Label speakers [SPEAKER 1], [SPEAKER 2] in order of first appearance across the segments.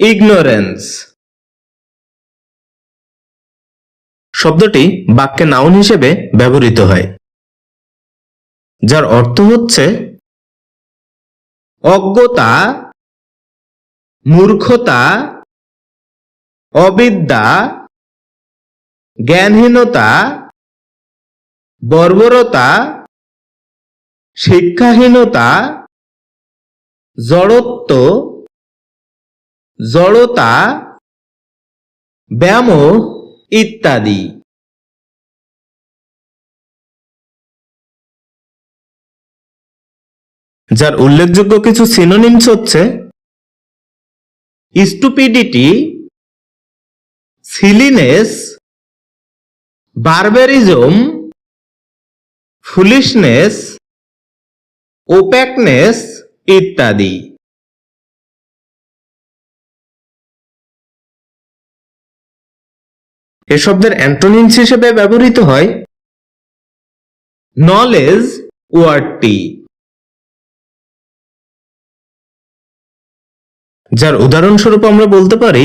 [SPEAKER 1] Ignorance শব্দটি বাক্যে noun হিসেবে ব্যবহৃত হয়, যার অর্থ হচ্ছে অজ্ঞতা, মূর্খতা, অবিদ্যা, জ্ঞানহীনতা, বর্বরতা, শিক্ষাহীনতা, জড়ত্ব জড়তা ব্যায়াম ইত্যাদি। যার উল্লেখযোগ্য কিছু সিনোনিমস হচ্ছে স্টুপিডিটি সিলিনেস বারবেরিজম ফুলিশনেস ওপ্যাকনেস ইত্যাদি। এ শব্দের অ্যান্টোনিমস হিসেবে ব্যবহৃত হয় নলেজ ওয়ার্ডটি যার উদাহরণস্বরূপ আমরা বলতে পারি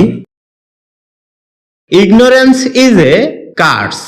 [SPEAKER 1] ইগনোরেন্স ইজ এ কার্স